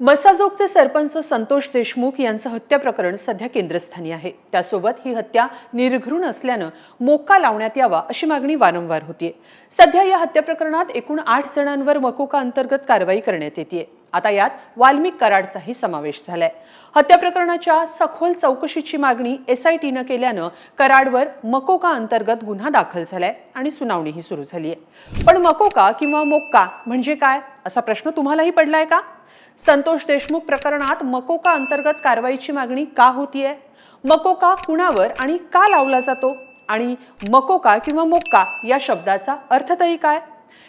मसाजोगचे सरपंच संतोष देशमुख यांचं हत्या प्रकरण सध्या केंद्रस्थानी आहे. त्यासोबत ही हत्या निर्घृण असल्यानं मोक्का लावण्यात यावा अशी मागणी वारंवार होतीये. सध्या या हत्या प्रकरणात एकूण आठ जणांवर मकोका अंतर्गत कारवाई करण्यात येते आता यात वाल्मिक कराडचाही समावेश झालाय. हत्या प्रकरणाच्या सखोल चौकशीची मागणी एसआयटीनं केल्यानं कराडवर मकोका अंतर्गत गुन्हा दाखल झालाय आणि सुनावणीही सुरू झाली आहे पण मकोका किंवा मोक्का म्हणजे काय? असा प्रश्न तुम्हालाही पडलाय का? संतोष देशमुख प्रकरणात मकोका अंतर्गत कारवाईची मागणी का होतीये? मकोका कुणावर आणि का लावला जातो? आणि मकोका किंवा मोक्का या शब्दाचा अर्थ तरी काय?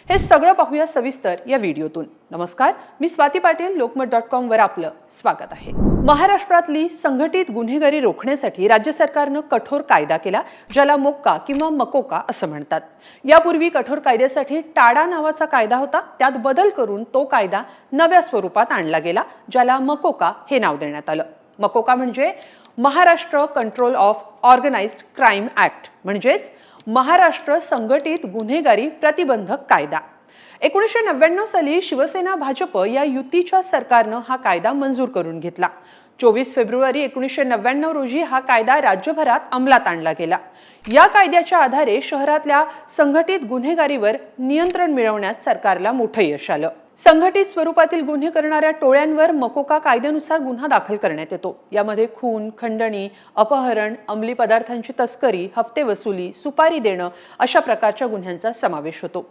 हे सगळं पाहूया सविस्तर या व्हिडिओतून. नमस्कार मी स्वाती पाटील लोकमत डॉट कॉमवर आपलं स्वागत आहे. महाराष्ट्रातली संघटित गुन्हेगारी रोखण्यासाठी राज्य सरकारनं कठोर कायदा केला ज्याला मोक्का किंवा मकोका असं म्हणतात. यापूर्वी कठोर कायद्यासाठी टाडा नावाचा कायदा होता त्यात बदल करून तो कायदा नव्या स्वरूपात आणला गेला ज्याला मकोका हे नाव देण्यात आलं. मकोका म्हणजे Maharashtra control of organised crime act म्हणजेच महाराष्ट्र संघटित गुन्हेगारी प्रतिबंधक कायदा. एकोणीसशे नव्याण्णव साली शिवसेना भाजप या युतीच्या सरकारनं हा कायदा मंजूर करून घेतला. चोवीस फेब्रुवारी एकोणीसशे नव्याण्णव रोजी हा कायदा राज्यभरात अंमलात आणला गेला. या कायद्याच्या आधारे शहरातल्या संघटित गुन्हेगारीवर नियंत्रण मिळवण्यात सरकारला मोठं यश आलं. संघटित स्वरूपातील गुन्हे करणाऱ्या टोळ्यांवर मकोका कायद्यानुसार गुन्हा दाखल करण्यात येतो. यामध्ये खून खंडणी अपहरण अंमली पदार्थांची तस्करी हप्ते वसुली सुपारी देणं अशा प्रकारच्या गुन्ह्यांचा समावेश होतो.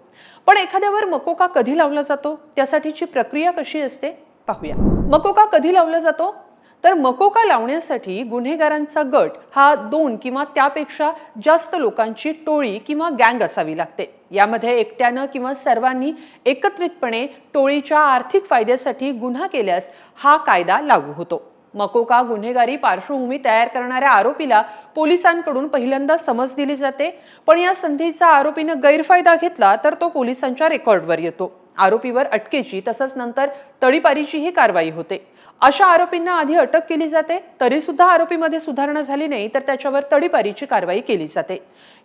पण एखाद्यावर मकोका कधी लावला जातो? त्यासाठीची प्रक्रिया कशी असते? पाहूया. मकोका कधी लावला जातो? तर मकोका लावण्यासाठी गुन्हेगारांचा गट हा दोन किंवा त्यापेक्षा जास्त लोकांची टोळी किंवा गँग असावी लागते. यामध्ये एकट्यानं किंवा सर्वांनी एकत्रितपणे टोळीच्या आर्थिक फायद्यासाठी गुन्हा केल्यास हा कायदा लागू होतो. मकोका गुन्हेगारी पार्श्वभूमी तयार करणाऱ्या आरोपीला पोलिसांकडून पहिल्यांदा समज दिली जाते पण या संधीचा आरोपीनं गैरफायदा घेतला तर तो पोलिसांच्या रेकॉर्डवर येतो. आरोपीवर अटकेची तसंच नंतर तडीपारीचीही कारवाई होते. अशा आरोपींना आधी अटक केली जाते तरी सुद्धा आरोपीमध्ये सुधारणा झाली नाही तर त्याच्यावर तडीपारीची कारवाई केली जाते.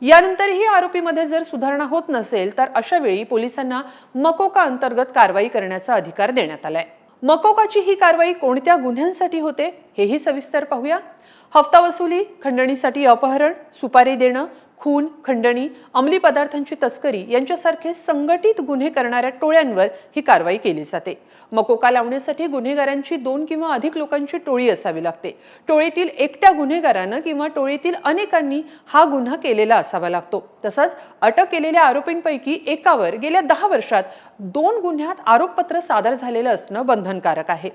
यानंतरही आरोपीमध्ये जर सुधारणा होत नसेल तर अशा वेळी पोलिसांना मकोका अंतर्गत कारवाई करण्याचा अधिकार देण्यात आलाय. मकोकाची ही कारवाई कोणत्या गुन्ह्यांसाठी होते हेही सविस्तर पाहूया. हप्ता वसुली खंडणीसाठी अपहरण सुपारी देणं खून खंडणी अंमली पदार्थांची तस्करी यांच्यासारखे संघटित गुन्हे करणाऱ्या टोळ्यांवर ही कारवाई केली जाते. मकोका लावण्यासाठी गुन्हेगारांची दोन किंवा अधिक लोकांची टोळी असावी लागते. टोळीतील एकट्या गुन्हेगारानं किंवा टोळीतील अनेकांनी हा गुन्हा केलेला असावा लागतो. तसंच अटक केलेल्या आरोपींपैकी एकावर गेल्या दहा वर्षात दोन गुन्ह्यात आरोपपत्र सादर झालेलं असणं बंधनकारक आहे.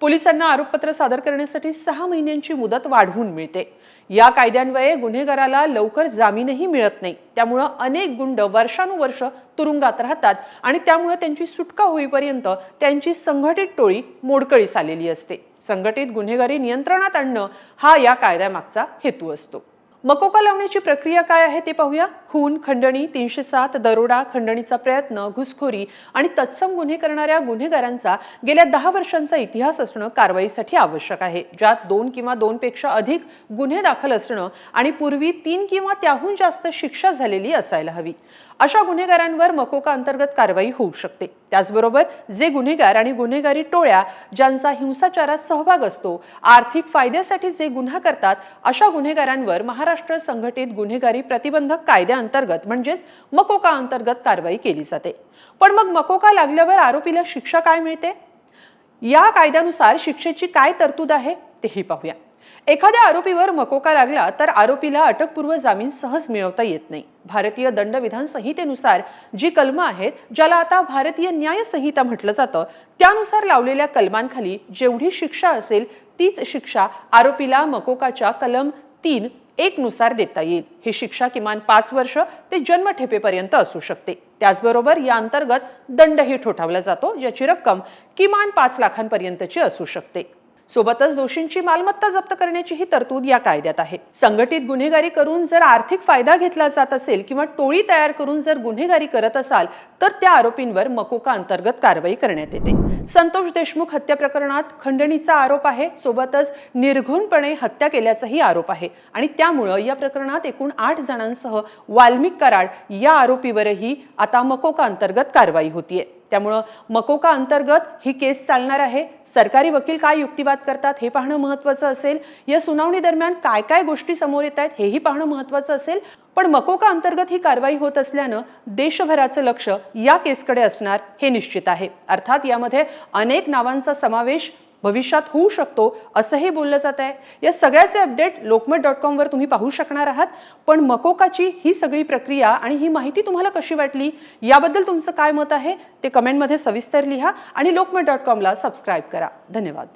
पोलिसांना आरोपपत्र सादर करण्यासाठी सहा महिन्यांची मुदत वाढवून मिळते. या कायद्यान्वये गुन्हेगाराला लवकर जामीनही मिळत नाही. त्यामुळं अनेक गुंड वर्षानुवर्ष तुरुंगात राहतात आणि त्यामुळे त्यांची सुटका होईपर्यंत त्यांची संघटित टोळी मोडकळीस आलेली असते. संघटित गुन्हेगारी नियंत्रणात आणणं हा या कायद्यामागचा हेतू असतो. मकोका लावण्याची प्रक्रिया काय आहे ते पाहूया. खून खंडणी तीनशे सात दरोडा खंडणीचा प्रयत्न घुसखोरी आणि तत्सम गुन्हे करणाऱ्या गुन्हेगारांचा गेल्या दहा वर्षांचा इतिहास असणं कारवाईसाठी आवश्यक आहे. ज्यात दोन किंवा दोनपेक्षा अधिक गुन्हे दाखल असणं आणि पूर्वी तीन किंवा त्याहून जास्त शिक्षा झालेली असायला हवी. अशा गुन्हेगारांवर मकोका अंतर्गत कारवाई होऊ शकते. त्याचबरोबर जे गुन्हेगार आणि गुन्हेगारी टोळ्या ज्यांचा हिंसाचारात सहभाग असतो आर्थिक फायद्यासाठी जे गुन्हा करतात अशा गुन्हेगारांवर महाराष्ट्र संघटित गुन्हेगारी प्रतिबंधक कायद्याअंतर्गत म्हणजेच मकोका अंतर्गत कारवाई केली जाते. पण मग मकोका लागल्यावर आरोपीला शिक्षा काय मिळते? या कायद्यानुसार शिक्षेची काय तरतूद आहे? तेही पाहूया. एखाद्या आरोपीवर मकोका लागला तर आरोपीला अटकपूर्व जामीन सहज मिळवता येत नाही. भारतीय दंडविधान संहितेनुसार जी कलमं आहेत ज्याला आता भारतीय न्याय संहिता म्हटलं जातं त्यानुसार लावलेल्या कलमांखाली जेवढी शिक्षा असेल तीच शिक्षा आरोपीला मकोकाच्या कलम तीन एक नुसार देता येईल. ही शिक्षा किमान पाच वर्ष ते जन्मठेपेपर्यंत असू शकते. त्याचबरोबर या अंतर्गत दंडही ठोठावला जातो ज्याची रक्कम किमान पाच लाखांपर्यंतची असू शकते. सोबतच दोषींची मालमत्ता जप्त करण्याची ही तरतूद या कायद्यात आहे. संघटित गुन्हेगारी करून जर आर्थिक फायदा घेतला जात असेल किंवा टोळी तयार करून जर गुन्हेगारी करत असाल तर त्या आरोपींवर मकोका अंतर्गत कारवाई करण्यात येते. संतोष देशमुख हत्या प्रकरणात खंडणीचा आरोप आहे. सोबतच निर्घुणपणे हत्या केल्याचाही आरोप आहे. आणि त्यामुळं या प्रकरणात एकूण आठ जणांसह वाल्मिक कराड या आरोपीवरही आता मकोका अंतर्गत कारवाई होतीये. त्यामुळं मकोका अंतर्गत ही केस चालणार आहे. सरकारी वकील काय युक्तिवाद करतात हे पाहणं महत्वाचं असेल. या सुनावणी दरम्यान काय काय गोष्टी समोर येत आहेत हेही पाहणं महत्वाचं असेल. पण मकोका अंतर्गत ही कारवाई होत असल्यानं देशभराचं लक्ष या केसकडे असणार हे निश्चित आहे. अर्थात यामध्ये अनेक नावांचा समावेश भविष्यात होऊ शकतो असंही बोललं जात आहे. या सगळ्याचे अपडेट लोकमत डॉट कॉमवर तुम्ही पाहू शकणार आहात. पण मकोकाची ही सगळी प्रक्रिया आणि ही माहिती तुम्हाला कशी वाटली याबद्दल तुमचं काय मत आहे ते कमेंटमध्ये सविस्तर लिहा आणि लोकमत डॉट कॉमला सबस्क्राईब करा. धन्यवाद.